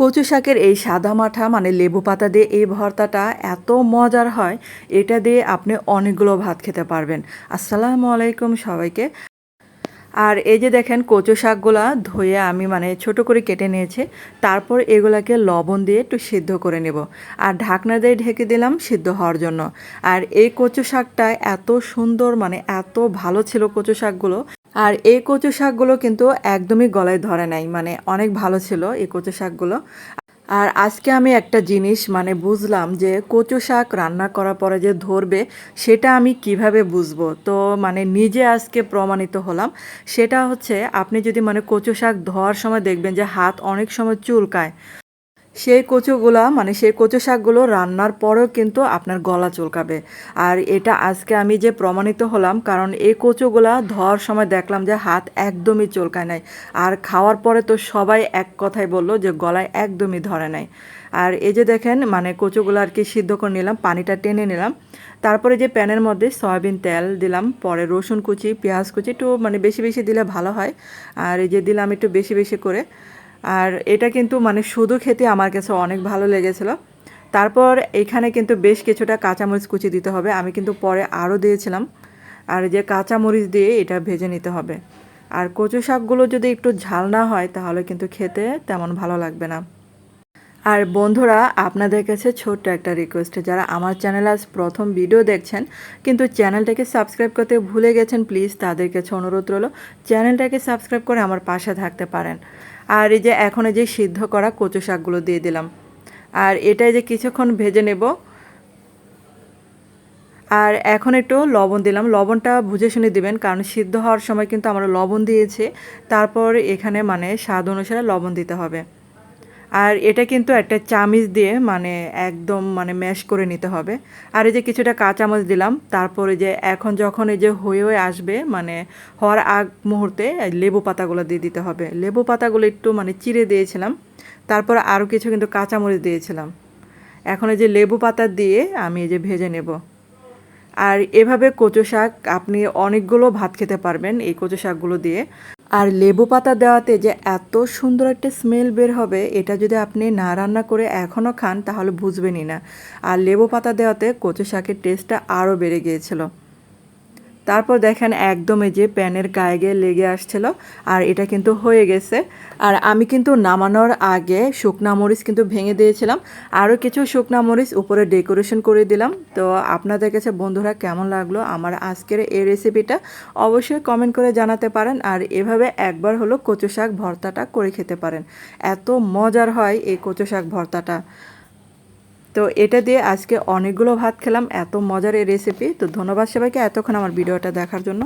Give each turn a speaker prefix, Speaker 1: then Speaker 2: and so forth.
Speaker 1: কচু শাকের এই সাদা মাঠা মানে লেবু পাতা দিয়ে এই ভর্তাটা এত মজার হয়, এটা দিয়ে আপনি অনেকগুলো ভাত খেতে পারবেন। আসসালামু আলাইকুম সবাইকে। আর এই যে দেখেন কচু শাকগুলা ধুয়ে আমি মানে ছোট করে কেটে নিয়েছি, তারপর এগুলাকে লবণ দিয়ে একটু সিদ্ধ করে নেব। আর ঢাকনা দিয়ে ঢেকে দিলাম সিদ্ধ হওয়ার জন্য। আর এই কচু শাকটা এত সুন্দর মানে এত ভালো ছিল কচু শাকগুলো আর এই কচু শাকগুলো কিন্তু একদমই গলায় ধরে নাই। মানে অনেক ভালো ছিল এই কচু শাকগুলো। আর আজকে আমি একটা জিনিস মানে বুঝলাম যে কচু শাক রান্না করার পরে যে ধরবে, সেটা আমি কীভাবে বুঝব? তো মানে নিজে আজকে প্রমাণিত হলাম। সেটা হচ্ছে, আপনি যদি মানে কচু শাক ধোয়ার সময় দেখবেন যে হাত অনেক সময় চুলকায়। সেই কচুগুলা মানে সেই কচু শাকগুলো রান্নার পরেও কিন্তু আপনার গলা চুলকাবে। আর এটা আজকে আমি যে প্রমাণিত হলাম, কারণ এই কচুগুলা ধোয়ার সময় দেখলাম যে হাত একদমই চুলকায় নাই। আর খাওয়ার পরে তো সবাই এক কথাই বলল যে গলায় একদমই ধরে নাই। আর এই যে দেখেন মানে কচুগুলো আর কি সিদ্ধ করে নিলাম, পানিটা টেনে নিলাম। তারপরে যে প্যানের মধ্যে সয়াবিন তেল দিলাম, পরে রসুন কুচি, পেঁয়াজ কুচি, একটু মানে বেশি বেশি দিলে ভালো হয়। আর এই যে দিলাম একটু বেশি বেশি করে। আর এটা কিন্তু মানে শুধু খেতে আমার কাছে অনেক ভালো লেগেছিল। তারপর এখানে কিন্তু বেশ কিছুটা কাঁচামরিচ কুচি দিতে হবে, আমি কিন্তু পরে আরও দিয়েছিলাম। আর যে কাঁচামরিচ দিয়ে এটা ভেজে নিতে হবে। আর কচু শাকগুলো যদি একটু ঝাল না হয়, তাহলে কিন্তু খেতে তেমন ভালো লাগবে না। আর বন্ধুরা, আপনাদের কাছে ছোট্ট একটা রিকোয়েস্ট যারা আমার চ্যানেল আজ প্রথম ভিডিও দেখছেন, কিন্তু চ্যানেলটাকে সাবস্ক্রাইব করতে ভুলে গেছেন প্লিজ তাদের কাছে অনুরোধ রইল চ্যানেলটাকে সাবস্ক্রাইব করে আমার পাশে থাকতে পারেন। আর এই যে এখন এই যে সিদ্ধ করা কচু শাকগুলো দিয়ে দিলাম। আর এটাই যে কিছুক্ষণ ভেজে নেব। আর এখন একটু লবণ দিলাম। লবণটা বুঝে শুনে দিবেন, কারণ সিদ্ধ হওয়ার সময় কিন্তু আমরা লবণ দিয়েছি। তারপর এখানে মানে স্বাদ অনুসারে লবণ দিতে হবে। আর এটা কিন্তু একটা চামিচ দিয়ে মানে একদম মানে ম্যাশ করে নিতে হবে। আর এই যে কিছুটা কাঁচামচ দিলাম, তারপরে যে এখন যখন এই যে হয়ে হয়ে আসবে মানে হওয়ার আগ মুহূর্তে লেবু পাতাগুলো দিয়ে দিতে হবে। লেবু পাতাগুলো একটু মানে চিড়ে দিয়েছিলাম, তারপর আরও কিছু কিন্তু কাঁচামরিচ দিয়েছিলাম। এখন এই যে লেবু পাতা দিয়ে আমি এই যে ভেজে নেব। আর এভাবে কচু শাক আপনি অনেকগুলো ভাত খেতে পারবেন এই কচু শাকগুলো দিয়ে। আর লেবু পাতা দেওয়াতে যে এত সুন্দর একটা স্মেল বের হবে, এটা যদি আপনি না রান্না করে এখনও খান, তাহলে বুঝবেনই না। আর লেবু পাতা দেওয়াতে কচু শাকের টেস্টটা আরও বেড়ে গিয়েছিল। তারপর দেখেন একদম এই যে প্যানের গায়ে গিয়ে লেগে আসছিল, আর এটা কিন্তু হয়ে গেছে। আর আমি কিন্তু নামানোর আগে শুকনা মরিচ কিন্তু ভেঙে দিয়েছিলাম। আরও কিছু শুকনা মরিচ উপরে ডেকোরেশন করে দিলাম। তো আপনাদের কাছে বন্ধুরা কেমন লাগল আমার আজকের এই রেসিপিটা অবশ্যই কমেন্ট করে জানাতে পারেন, আর এভাবে একবার হলো কচু শাক ভর্তাটা করে খেতে পারেন। এত মজার হয় এই কচু শাক ভর্তাটা। তো এটা দিয়ে আজকে অনেকগুলো ভাত খেলাম, এত মজার এই রেসিপি তো ধন্যবাদ সবাইকে এতক্ষণ আমার ভিডিওটা দেখার জন্য।